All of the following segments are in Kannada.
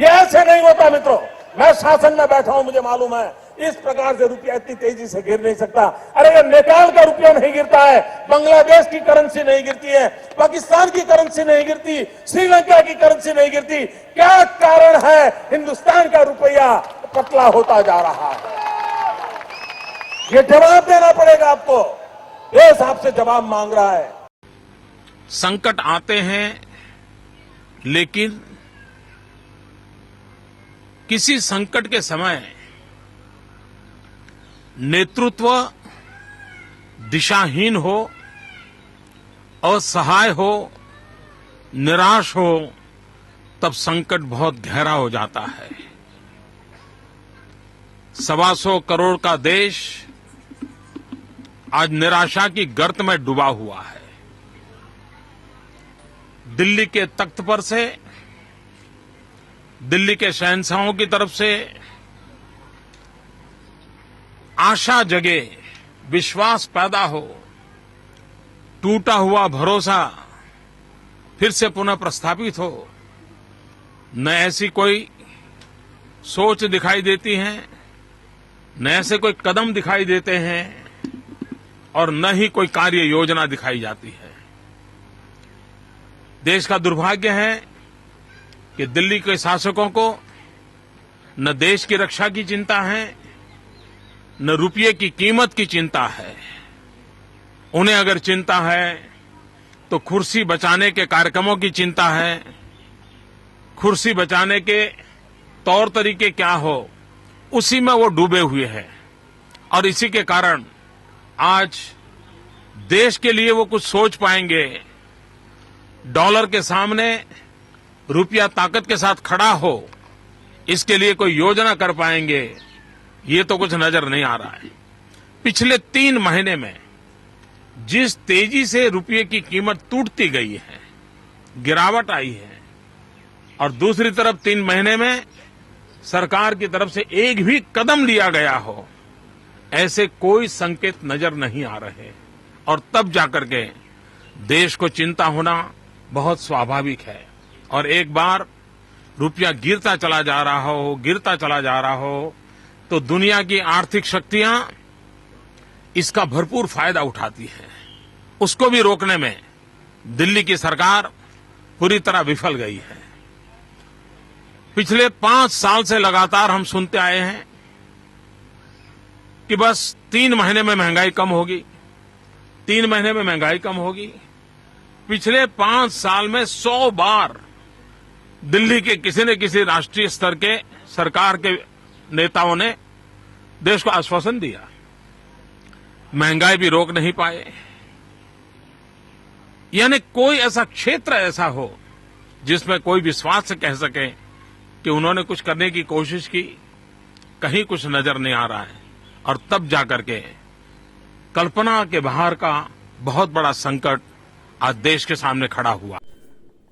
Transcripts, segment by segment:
ये ऐसे नहीं होता मित्रों। मैं शासन में बैठा हूँ, मुझे मालूम है। इस प्रकार से रुपया इतनी तेज़ी से गिर नहीं सकता। अरे ये नेपाल का रुपया नहीं गिरता है, बांग्लादेश की करेंसी नहीं गिरती है, पाकिस्तान की करेंसी नहीं गिरती, श्रीलंका की करेंसी नहीं गिरती। क्या कारण है? हिंदुस्तान का रुपया पतला होता जा रहा है। ये जवाब देना पड़ेगा आपको। देश आपसे जवाब मांग रहा है। संकट आते हैं, लेकिन किसी संकट के समय नेतृत्व दिशाहीन हो, असहाय हो, निराश हो, तब संकट बहुत गहरा हो जाता है। सवा सौ करोड़ का देश आज निराशा की गर्त में डूबा हुआ है। दिल्ली के तख्त पर से दिल्ली के शहनशाहों की तरफ़ से आशा जगे, विश्वास पैदा हो, टूटा हुआ भरोसा फिर से पुनः प्रस्थापित हो। न ऐसी कोई सोच दिखाई देती है, न ऐसे कोई कदम दिखाई देते हैं और न ही कोई कार्य योजना दिखाई जाती है। देश का दुर्भाग्य है कि दिल्ली के शासकों को न देश की रक्षा की चिंता है, न रुपये की कीमत की चिंता है। उन्हें अगर चिंता है तो कुर्सी बचाने के कार्यक्रमों की चिंता है। कुर्सी बचाने के तौर तरीके क्या हो, उसी में वो डूबे हुए हैं। और इसी के कारण आज देश के लिए वो कुछ सोच पाएँगे। डॉलर के सामने रुपया ताकत के साथ खड़ा हो, इसके लिए कोई योजना कर पाएँगे, ये तो कुछ नज़र नहीं आ रहा है। पिछले तीन महीने में जिस तेज़ी से रुपये की कीमत टूटती गई है, गिरावट आई है, और दूसरी तरफ़ तीन महीने में सरकार की तरफ़ से एक भी कदम लिया गया हो, ऐसे कोई संकेत नज़र नहीं आ रहे। और तब जाकर के देश को चिंता होना बहुत स्वाभाविक है। और एक बार रुपया गिरता चला जा रहा हो, गिरता चला जा रहा हो तो दुनिया की आर्थिक शक्तियाँ इसका भरपूर फ़ायदा उठाती है। उसको भी रोकने में दिल्ली की सरकार पूरी तरह विफल गई है। पिछले पाँच साल से लगातार हम सुनते आए हैं कि बस तीन महीने में महँगाई कम होगी, तीन महीने में महँगाई कम होगी। पिछले पाँच साल में सौ बार दिल्ली के किसी न किसी राष्ट्रीय स्तर के सरकार के नेताओं ने देश को आश्वासन दिया। महँगाई भी रोक नहीं पाए। यानी कोई ऐसा क्षेत्र ऐसा हो जिसमें कोई विश्वास से कह सके कि उन्होंने कुछ करने की कोशिश की, कहीं कुछ नज़र नहीं आ रहा है। और तब जाकर के कल्पना के बाहर का बहुत बड़ा संकट आज देश के सामने खड़ा हुआ।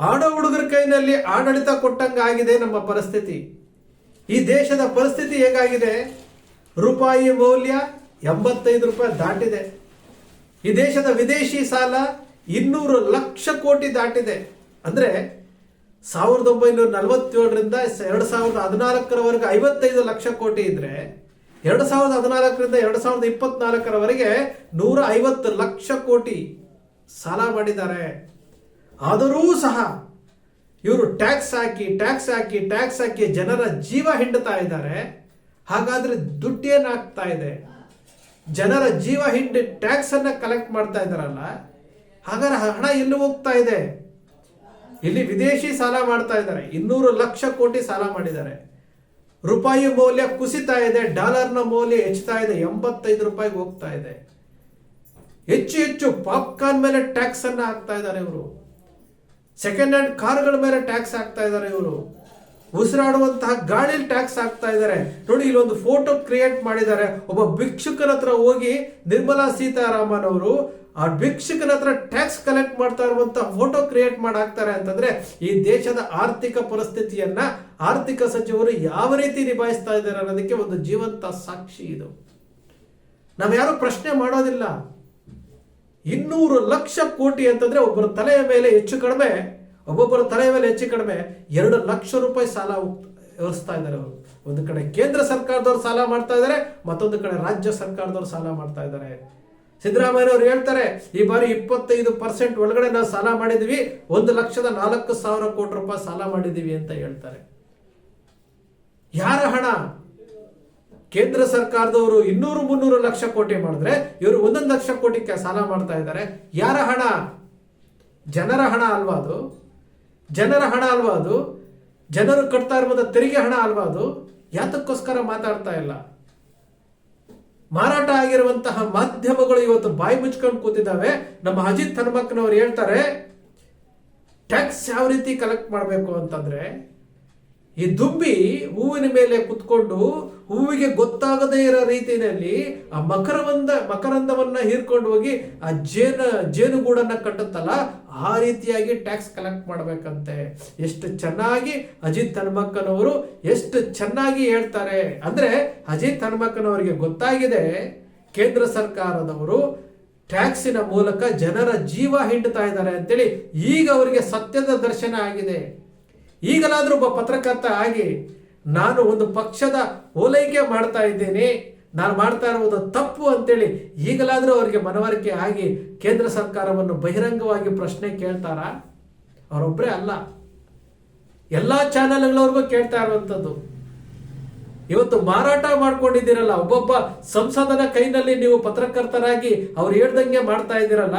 ಆಡೋ ಹುಡುಗರ ಕೈನಲ್ಲಿ ಆಡಳಿತ ಕೊಟ್ಟಂಗಾಗಿದೆ ನಮ್ಮ ಪರಿಸ್ಥಿತಿ. ಈ ದೇಶದ ಪರಿಸ್ಥಿತಿ ಹೇಗಾಗಿದೆ? ರೂಪಾಯಿ ಮೌಲ್ಯ ಎಂಬತ್ತೈದು ರೂಪಾಯಿ ದಾಟಿದೆ. ಈ ದೇಶದ ವಿದೇಶಿ ಸಾಲ ಇನ್ನೂರು ಲಕ್ಷ ಕೋಟಿ ದಾಟಿದೆ. ಅಂದ್ರೆ ಸಾವಿರದ ಒಂಬೈನೂರ ನಲವತ್ತೇಳರಿಂದ ಎರಡು ಸಾವಿರದ ಹದಿನಾಲ್ಕರವರೆಗೆ ಐವತ್ತೈದು ಲಕ್ಷ ಕೋಟಿ ಇದ್ರೆ, ಎರಡು ಸಾವಿರದ ಹದಿನಾಲ್ಕರಿಂದ ಎರಡು ಸಾವಿರದ ಇಪ್ಪತ್ನಾಲ್ಕರವರೆಗೆ ನೂರ ಐವತ್ತು ಲಕ್ಷ ಕೋಟಿ ಸಾಲ ಮಾಡಿದ್ದಾರೆ. ಆದರೂ ಸಹ ಇವರು ಟ್ಯಾಕ್ಸ್ ಹಾಕಿ ಟ್ಯಾಕ್ಸ್ ಹಾಕಿ ಟ್ಯಾಕ್ಸ್ ಹಾಕಿ ಜನರ ಜೀವ ಹಿಂಡುತ್ತಾ ಇದ್ದಾರೆ. ಹಾಗಾದ್ರೆ ದುಡ್ಡೇನಾಗ್ತಾ ಇದೆ? ಜನರ ಜೀವ ಹಿಂಡಿ ಟ್ಯಾಕ್ಸ್ ಅನ್ನ ಕಲೆಕ್ಟ್ ಮಾಡ್ತಾ ಇದ್ದಾರಲ್ಲ, ಹಾಗಾದ್ರೆ ಹಣ ಎಲ್ಲಿ ಹೋಗ್ತಾ ಇದೆ? ಇಲ್ಲಿ ವಿದೇಶಿ ಸಾಲ ಮಾಡ್ತಾ ಇದ್ದಾರೆ. ಇನ್ನೂರು ಲಕ್ಷ ಕೋಟಿ ಸಾಲ ಮಾಡಿದ್ದಾರೆ. ರೂಪಾಯಿ ಮೌಲ್ಯ ಕುಸಿತಾ ಇದೆ ಡಾಲರ್ನ ಮೌಲ್ಯ ಹೆಚ್ಚುತ್ತಾ ಇದೆ, ಎಂಬತ್ತೈದು ರೂಪಾಯಿಗೆ ಹೋಗ್ತಾ ಇದೆ. ಹೆಚ್ಚು ಹೆಚ್ಚು ಪಾಪ್ಕಾರ್ನ್ ಮೇಲೆ ಟ್ಯಾಕ್ಸ್ ಅನ್ನ ಹಾಕ್ತಾ ಇದ್ದಾರೆ ಇವರು. ಸೆಕೆಂಡ್ ಹ್ಯಾಂಡ್ ಕಾರ್ಗಳ ಮೇಲೆ ಟ್ಯಾಕ್ಸ್ ಹಾಕ್ತಾ ಇದ್ದಾರೆ ಇವರು. ಉಸಿರಾಡುವಂತಹ ಗಾಳಿಲಿ ಟ್ಯಾಕ್ಸ್ ಹಾಕ್ತಾ ಇದ್ದಾರೆ. ನೋಡಿ, ಇಲ್ಲೊಂದು ಫೋಟೋ ಕ್ರಿಯೇಟ್ ಮಾಡಿದ್ದಾರೆ. ಒಬ್ಬ ಭಿಕ್ಷುಕನ ಹತ್ರ ಹೋಗಿ ನಿರ್ಮಲಾ ಸೀತಾರಾಮನ್ ಅವರು ಆ ಭಿಕ್ಷುಕನ ಹತ್ರ ಟ್ಯಾಕ್ಸ್ ಕಲೆಕ್ಟ್ ಮಾಡ್ತಾ ಇರುವಂತಹ ಫೋಟೋ ಕ್ರಿಯೇಟ್ ಮಾಡಿ ಹಾಕ್ತಾರೆ ಅಂತಂದ್ರೆ ಈ ದೇಶದ ಆರ್ಥಿಕ ಪರಿಸ್ಥಿತಿಯನ್ನ ಆರ್ಥಿಕ ಸಚಿವರು ಯಾವ ರೀತಿ ನಿಭಾಯಿಸ್ತಾ ಇದ್ದಾರೆ ಅನ್ನೋದಕ್ಕೆ ಒಂದು ಜೀವಂತ ಸಾಕ್ಷಿ ಇದು. ನಾವು ಯಾರು ಪ್ರಶ್ನೆ ಮಾಡೋದಿಲ್ಲ. ಇನ್ನೂರು ಲಕ್ಷ ಕೋಟಿ ಅಂತಂದ್ರೆ ಒಬ್ಬರ ತಲೆಯ ಮೇಲೆ ಹೆಚ್ಚು ಕಡಿಮೆ, ಒಬ್ಬೊಬ್ಬರ ತಲೆಯ ಮೇಲೆ ಹೆಚ್ಚು ಕಡಿಮೆ ಎರಡು ಲಕ್ಷ ರೂಪಾಯಿ ಸಾಲ ವ್ಯವಸ್ಥಾ ಇದ್ದಾರೆ ಅವರು. ಒಂದು ಕಡೆ ಕೇಂದ್ರ ಸರ್ಕಾರದವ್ರು ಸಾಲ ಮಾಡ್ತಾ ಇದ್ದಾರೆ, ಮತ್ತೊಂದು ಕಡೆ ರಾಜ್ಯ ಸರ್ಕಾರದವ್ರು ಸಾಲ ಮಾಡ್ತಾ ಇದ್ದಾರೆ. ಸಿದ್ದರಾಮಯ್ಯನವರು ಹೇಳ್ತಾರೆ, ಈ ಬಾರಿ ಇಪ್ಪತ್ತೈದು ಪರ್ಸೆಂಟ್ ಒಳಗಡೆ ನಾವು ಸಾಲ ಮಾಡಿದ್ವಿ ಒಂದು ಲಕ್ಷದ ನಾಲ್ಕು ಸಾವಿರ ಕೋಟಿ ರೂಪಾಯಿ ಸಾಲ ಮಾಡಿದೀವಿ ಅಂತ ಹೇಳ್ತಾರೆ. ಯಾರ ಹಣ? ಕೇಂದ್ರ ಸರ್ಕಾರದವರು ಇನ್ನೂರು ಮುನ್ನೂರು ಲಕ್ಷ ಕೋಟಿ ಮಾಡಿದ್ರೆ ಇವರು ಒಂದೊಂದು ಲಕ್ಷ ಕೋಟಿ ಸಾಲ ಮಾಡ್ತಾ ಇದ್ದಾರೆ. ಯಾರ ಹಣ? ಜನರ ಹಣ ಅಲ್ವಾ ಅದು? ಜನರ ಹಣ ಅಲ್ವಾ ಅದು? ಜನರು ಕಟ್ತಾ ಇರುವ ತೆರಿಗೆ ಹಣ ಅಲ್ವಾ ಅದು? ಯಾತಕ್ಕೋಸ್ಕರ ಮಾತಾಡ್ತಾ ಇಲ್ಲ. ಮಾರಾಟ ಆಗಿರುವಂತಹ ಮಾಧ್ಯಮಗಳು ಇವತ್ತು ಬಾಯಿ ಮುಚ್ಕೊಂಡು ಕೂತಿದ್ದಾವೆ. ನಮ್ಮ ಅಜಿತ್ ಹನುಮಕ್ಕನವರು ಹೇಳ್ತಾರೆ ಟ್ಯಾಕ್ಸ್ ಯಾವ ರೀತಿ ಕಲೆಕ್ಟ್ ಮಾಡಬೇಕು? ಅಂತಂದ್ರೆ, ಈ ದುಂಬಿ ಹೂವಿನ ಮೇಲೆ ಕುತ್ಕೊಂಡು ಹೂವಿಗೆ ಗೊತ್ತಾಗದೇ ಇರೋ ರೀತಿಯಲ್ಲಿ ಆ ಮಕರವಂದ ಮಕರಂದವನ್ನ ಹೀರ್ಕೊಂಡು ಹೋಗಿ ಆ ಜೇನು, ಜೇನುಗೂಡನ್ನ ಕಟ್ಟುತ್ತಲ್ಲ, ಆ ರೀತಿಯಾಗಿ ಟ್ಯಾಕ್ಸ್ ಕಲೆಕ್ಟ್ ಮಾಡಬೇಕಂತೆ. ಎಷ್ಟು ಚೆನ್ನಾಗಿ ಅಜಿತ್ ಹನುಮಕ್ಕನವರು ಎಷ್ಟು ಚೆನ್ನಾಗಿ ಹೇಳ್ತಾರೆ. ಅಂದ್ರೆ ಅಜಿತ್ ಹನುಮಕ್ಕನವರಿಗೆ ಗೊತ್ತಾಗಿದೆ ಕೇಂದ್ರ ಸರ್ಕಾರದವರು ಟ್ಯಾಕ್ಸಿನ ಮೂಲಕ ಜನರ ಜೀವ ಹಿಂಡ್ತಾ ಇದ್ದಾರೆ ಅಂತೇಳಿ ಈಗ ಅವರಿಗೆ ಸತ್ಯದ ದರ್ಶನ ಆಗಿದೆ. ಈಗಲಾದ್ರೂ ಒಬ್ಬ ಪತ್ರಕರ್ತ ಆಗಿ ನಾನು ಒಂದು ಪಕ್ಷದ ಓಲೈಕೆ ಮಾಡ್ತಾ ಇದ್ದೇನೆ. ನಾನು ಮಾಡ್ತಾ ಇರುವುದು ತಪ್ಪು ಅಂತೇಳಿ ಈಗಲಾದರೂ ಅವರಿಗೆ ಮನವರಿಕೆ ಆಗಿ ಕೇಂದ್ರ ಸರ್ಕಾರವನ್ನು ಬಹಿರಂಗವಾಗಿ ಪ್ರಶ್ನೆ ಕೇಳ್ತಾರಾ? ಅವರೊಬ್ಬರೇ ಅಲ್ಲ. ಎಲ್ಲ ಚಾನೆಲ್ಗಳವ್ರಿಗೂ ಕೇಳ್ತಾ ಇರುವಂಥದ್ದು. ಇವತ್ತು ಮಾರಾಟ ಮಾಡ್ಕೊಂಡಿದ್ದೀರಲ್ಲ, ಒಬ್ಬೊಬ್ಬ ಸಂಸದನ ಕೈನಲ್ಲಿ ನೀವು ಪತ್ರಕರ್ತರಾಗಿ ಅವ್ರು ಹೇಳ್ದಂಗೆ ಮಾಡ್ತಾ ಇದ್ದೀರಲ್ಲ,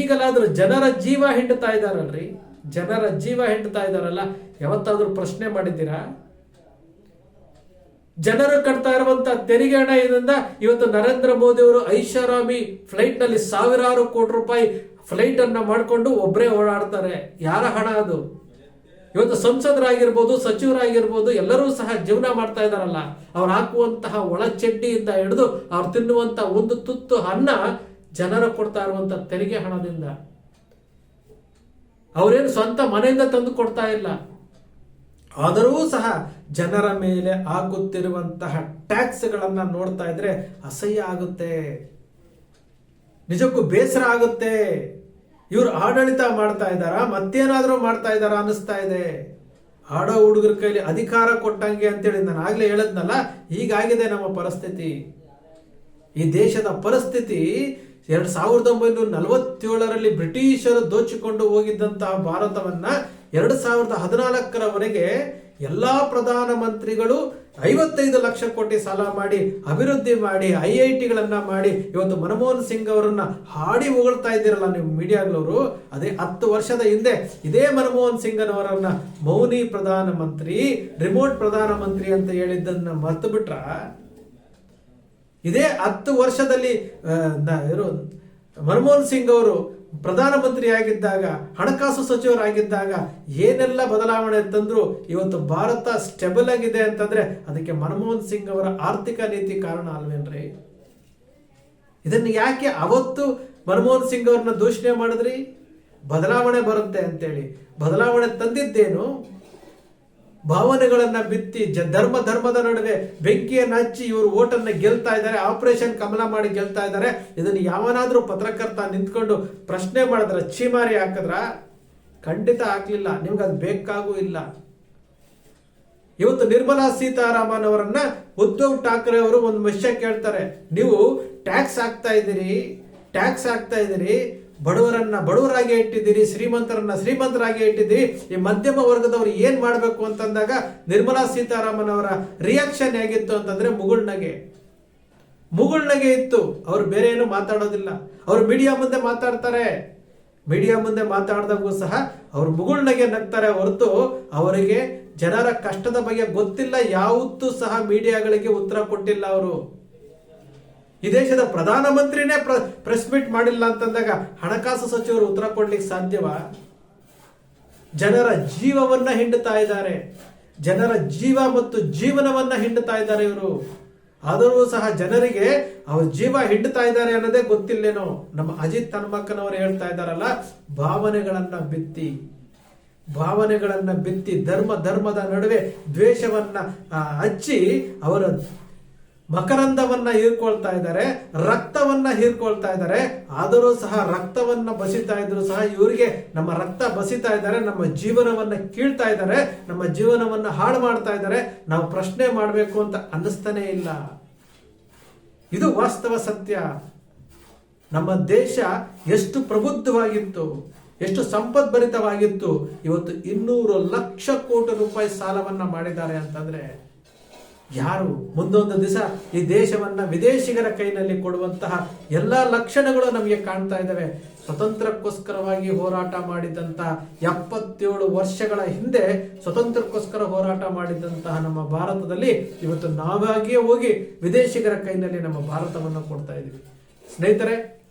ಈಗಲಾದರೂ ಜನರ ಜೀವ ಹಿಂಡ್ತಾ ಇದ್ದಾರಲ್ರಿ? ಜನರ ಜೀವ ಹಿಂಡ್ತಾ ಇದ್ದಾರಲ್ಲ, ಯಾವತ್ತಾದ್ರೂ ಪ್ರಶ್ನೆ ಮಾಡಿದ್ದೀರಾ? ಜನರು ಕಟ್ತಾ ಇರುವಂತ ತೆರಿಗೆ ಹಣ ಇದರಿಂದ ಇವತ್ತು ನರೇಂದ್ರ ಮೋದಿ ಅವರು ಐಷಾರಾಮಿ ಫ್ಲೈಟ್ನಲ್ಲಿ ಸಾವಿರಾರು ಕೋಟಿ ರೂಪಾಯಿ ಫ್ಲೈಟ್ ಅನ್ನ ಮಾಡಿಕೊಂಡು ಒಬ್ಬರೇ ಓಡಾಡ್ತಾರೆ. ಯಾರ ಹಣ ಅದು? ಇವತ್ತು ಸಂಸದರಾಗಿರ್ಬೋದು, ಸಚಿವರಾಗಿರ್ಬೋದು, ಎಲ್ಲರೂ ಸಹ ಜೀವನ ಮಾಡ್ತಾ ಇದಾರಲ್ಲ ಅವ್ರು ಹಾಕುವಂತಹ ಒಳ ಚಡ್ಡಿಯಿಂದ ಹಿಡಿದು ಅವ್ರು ತಿನ್ನುವಂತ ಒಂದು ತುತ್ತು ಅನ್ನ ಜನರು ಕೊಡ್ತಾ ಇರುವಂತ ತೆರಿಗೆ ಹಣದಿಂದ. ಅವರೇನು ಸ್ವಂತ ಮನೆಯಿಂದ ತಂದು ಕೊಡ್ತಾ ಇಲ್ಲ. ಆದರೂ ಸಹ ಜನರ ಮೇಲೆ ಆಗುತ್ತಿರುವಂತಹ ಟ್ಯಾಕ್ಸ್ಗಳನ್ನು ನೋಡ್ತಾ ಇದ್ರೆ ಅಸಹ್ಯ ಆಗುತ್ತೆ. ನಿಜಕ್ಕೂ ಬೇಸರ ಆಗುತ್ತೆ. ಇವರು ಆಡಳಿತ ಮಾಡ್ತಾ ಇದ್ದಾರಾ? ಮತ್ತೇನಾದರೂ ಮಾಡ್ತಾ ಇದ್ದಾರಾ ಅನಿಸ್ತಾ ಇದೆ. ಆಡೋ ಹುಡುಗರ ಕೈಲಿ ಅಧಿಕಾರ ಕೊಟ್ಟಂಗೆ ಅಂತೇಳಿ ನಾನು ಆಗ್ಲೇ ಹೇಳದ್ನಲ್ಲ, ಹೀಗಾಗಿದೆ ನಮ್ಮ ಪರಿಸ್ಥಿತಿ. ಈ ದೇಶದ ಪರಿಸ್ಥಿತಿ ಎರಡು ಸಾವಿರದ ಒಂಬೈನೂರ ನಲವತ್ತೇಳರಲ್ಲಿ ಬ್ರಿಟಿಷರು ದೋಚಿಕೊಂಡು ಹೋಗಿದ್ದಂತಹ ಭಾರತವನ್ನ ಎರಡ್ ಸಾವಿರದ ಹದಿನಾಲ್ಕರವರೆಗೆ ಎಲ್ಲ ಪ್ರಧಾನ ಮಂತ್ರಿಗಳು ಐವತ್ತೈದು ಲಕ್ಷ ಕೋಟಿ ಸಾಲ ಮಾಡಿ, ಅಭಿವೃದ್ಧಿ ಮಾಡಿ, ಐ ಐ ಟಿಗಳನ್ನು ಮಾಡಿ, ಇವತ್ತು ಮನಮೋಹನ್ ಸಿಂಗ್ ಅವರನ್ನ ಹಾಡಿ ಹೊಗಳ್ತಾ ಇದ್ದೀರಲ್ಲ ನೀವು ಮೀಡಿಯಾಗಳವರು. ಅದೇ ಹತ್ತು ವರ್ಷದ ಹಿಂದೆ ಇದೇ ಮನಮೋಹನ್ ಸಿಂಗ್ನವರನ್ನ ಮೌನಿ ಪ್ರಧಾನ ಮಂತ್ರಿ, ರಿಮೋಟ್ ಪ್ರಧಾನ ಮಂತ್ರಿ ಅಂತ ಹೇಳಿದ್ದನ್ನ ಮರೆತು ಬಿಟ್ರ? ಇದೇ ಹತ್ತು ವರ್ಷದಲ್ಲಿ ಮನಮೋಹನ್ ಸಿಂಗ್ ಅವರು ಪ್ರಧಾನಮಂತ್ರಿ ಆಗಿದ್ದಾಗ, ಹಣಕಾಸು ಸಚಿವರಾಗಿದ್ದಾಗ ಏನೆಲ್ಲ ಬದಲಾವಣೆ ತಂದರೂ, ಇವತ್ತು ಭಾರತ ಸ್ಟೆಬಲ್ ಆಗಿದೆ ಅಂತಂದ್ರೆ ಅದಕ್ಕೆ ಮನಮೋಹನ್ ಸಿಂಗ್ ಅವರ ಆರ್ಥಿಕ ನೀತಿ ಕಾರಣ ಅಲ್ವೇನ್ರಿ? ಇದನ್ನು ಯಾಕೆ ಅವತ್ತು ಮನಮೋಹನ್ ಸಿಂಗ್ ಅವ್ರನ್ನ ದೂಷಣೆ ಮಾಡಿದ್ರಿ? ಬದಲಾವಣೆ ಬರುತ್ತೆ ಅಂತೇಳಿ. ಬದಲಾವಣೆ ತಂದಿದ್ದೇನು? ಭಾವನೆಗಳನ್ನ ಬಿತ್ತಿ ಜ ಧರ್ಮ ಧರ್ಮದ ನಡುವೆ ಬೆಂಕಿಯನ್ನು ಹಚ್ಚಿ ಇವರು ಓಟನ್ನ ಗೆಲ್ತಾ ಇದ್ದಾರೆ, ಆಪರೇಷನ್ ಕಮಲ ಮಾಡಿ ಗೆಲ್ತಾ ಇದ್ದಾರೆ, ಇದನ್ನು ಯಾವನಾದರೂ ಪತ್ರಕರ್ತ ನಿಂತ್ಕೊಂಡು ಪ್ರಶ್ನೆ ಮಾಡಿದ್ರೆ ಚೀಮಾರಿ ಹಾಕಿದ್ರ ಖಂಡಿತ ಹಾಕ್ಲಿಲ್ಲ, ನಿಮ್ಗೆ ಅದು ಬೇಕಾಗೂ ಇಲ್ಲ. ಇವತ್ತು ನಿರ್ಮಲಾ ಸೀತಾರಾಮನ್ ಅವರನ್ನ ಉದ್ಧವ್ ಠಾಕ್ರೆ ಅವರು ಒಂದು ವಿಷಯ ಕೇಳ್ತಾರೆ, ನೀವು ಟ್ಯಾಕ್ಸ್ ಹಾಕ್ತಾ ಇದ್ದೀರಿ, ಟ್ಯಾಕ್ಸ್ ಹಾಕ್ತಾ ಇದ್ದೀರಿ ಬಡವರನ್ನ ಬಡವರಾಗಿ ಇಟ್ಟಿದ್ದೀರಿ, ಶ್ರೀಮಂತರನ್ನ ಶ್ರೀಮಂತರಾಗಿ ಇಟ್ಟಿದ್ದೀರಿ. ಈ ಮಧ್ಯಮ ವರ್ಗದವರು ಏನ್ ಮಾಡಬೇಕು ಅಂತಂದಾಗ ನಿರ್ಮಲಾ ಸೀತಾರಾಮನ್ ಅವರ ರಿಯಾಕ್ಷನ್ ಹೇಗಿತ್ತು ಅಂತಂದ್ರೆ ಮುಗುಳ್ನಗೆ ಮುಗುಳ್ನಗೆ ಇತ್ತು. ಅವ್ರು ಬೇರೆ ಏನು ಮಾತಾಡೋದಿಲ್ಲ. ಅವ್ರು ಮೀಡಿಯಾ ಮುಂದೆ ಮಾತಾಡ್ತಾರೆ. ಮೀಡಿಯಾ ಮುಂದೆ ಮಾತಾಡಿದಾಗೂ ಸಹ ಅವ್ರು ಮುಗುಳ್ನಗೆ ನಗ್ತಾರೆ ಹೊರತು ಅವರಿಗೆ ಜನರ ಕಷ್ಟದ ಬಗ್ಗೆ ಗೊತ್ತಿಲ್ಲ, ಯಾವತ್ತೂ ಸಹ ಮೀಡಿಯಾಗಳಿಗೆ ಉತ್ತರ ಕೊಟ್ಟಿಲ್ಲ ಅವರು. ಈ ದೇಶದ ಪ್ರಧಾನಮಂತ್ರಿನೇ ಪ್ರೆಸ್ ಮೀಟ್ ಮಾಡಿಲ್ಲ ಅಂತಂದಾಗ ಹಣಕಾಸು ಸಚಿವರು ಉತ್ತರ ಕೊಡ್ಲಿಕ್ಕೆ ಸಾಧ್ಯವ? ಜನರ ಜೀವವನ್ನ ಹಿಂಡುತ್ತಾ ಇದ್ದಾರೆ. ಜನರ ಜೀವ ಮತ್ತು ಜೀವನವನ್ನ ಹಿಂಡುತ್ತಾ ಇದ್ದಾರೆ ಇವರು. ಆದರೂ ಸಹ ಜನರಿಗೆ ಅವ್ರ ಜೀವ ಹಿಂಡುತ್ತಾ ಇದ್ದಾರೆ ಅನ್ನೋದೇ ಗೊತ್ತಿಲ್ಲೇನೋ? ನಮ್ಮ ಅಜಿತ್ ಹನುಮಕ್ಕನವರು ಹೇಳ್ತಾ ಇದ್ದಾರಲ್ಲ, ಭಾವನೆಗಳನ್ನ ಬಿತ್ತಿ. ಭಾವನೆಗಳನ್ನ ಬಿತ್ತಿ ಧರ್ಮ, ಧರ್ಮದ ನಡುವೆ ದ್ವೇಷವನ್ನ ಹಚ್ಚಿ ಅವರ ಮಕರಂದವನ್ನ ಹೀರ್ಕೊಳ್ತಾ ಇದ್ದಾರೆ, ರಕ್ತವನ್ನ ಹೀರ್ಕೊಳ್ತಾ ಇದ್ದಾರೆ, ಆದರೂ ಸಹ ರಕ್ತವನ್ನ ಬಸಿತಾ ಇದ್ರು ಸಹ ಇವರಿಗೆ ನಮ್ಮ ರಕ್ತ ಬಸಿತಾ ಇದ್ದಾರೆ, ನಮ್ಮ ಜೀವನವನ್ನ ಕೀಳ್ತಾ ಇದ್ದಾರೆ, ನಮ್ಮ ಜೀವನವನ್ನ ಹಾಳು ಮಾಡ್ತಾ ಇದ್ದಾರೆ, ನಾವು ಪ್ರಶ್ನೆ ಮಾಡಬೇಕು ಅಂತ ಅನ್ನಿಸ್ತಾನೆ ಇಲ್ಲ. ಇದು ವಾಸ್ತವ ಸತ್ಯ. ನಮ್ಮ ದೇಶ ಎಷ್ಟು ಪ್ರಬುದ್ಧವಾಗಿತ್ತು, ಎಷ್ಟು ಸಂಪದ್ಭರಿತವಾಗಿತ್ತು, ಇವತ್ತು ಇನ್ನೂರು ಲಕ್ಷ ಕೋಟಿ ರೂಪಾಯಿ ಸಾಲವನ್ನ ಮಾಡಿದ್ದಾರೆ ಅಂತಂದ್ರೆ ಯಾರು ಮುಂದೊಂದು ದಿವಸ ಈ ದೇಶವನ್ನ ವಿದೇಶಿಗರ ಕೈನಲ್ಲಿ ಕೊಡುವಂತಹ ಎಲ್ಲ ಲಕ್ಷಣಗಳು ನಮಗೆ ಕಾಣ್ತಾ ಇದ್ದಾವೆ. ಸ್ವತಂತ್ರಕ್ಕೋಸ್ಕರವಾಗಿ ಹೋರಾಟ ಮಾಡಿದಂತಹ ಎಪ್ಪತ್ತೇಳು ವರ್ಷಗಳ ಹಿಂದೆ ಸ್ವತಂತ್ರಕ್ಕೋಸ್ಕರ ಹೋರಾಟ ಮಾಡಿದಂತಹ ನಮ್ಮ ಭಾರತದಲ್ಲಿ ಇವತ್ತು ನಾವಾಗಿಯೇ ಹೋಗಿ ವಿದೇಶಿಗರ ಕೈನಲ್ಲಿ ನಮ್ಮ ಭಾರತವನ್ನು ಕೊಡ್ತಾ ಇದ್ದೀವಿ. ಸ್ನೇಹಿತರೆ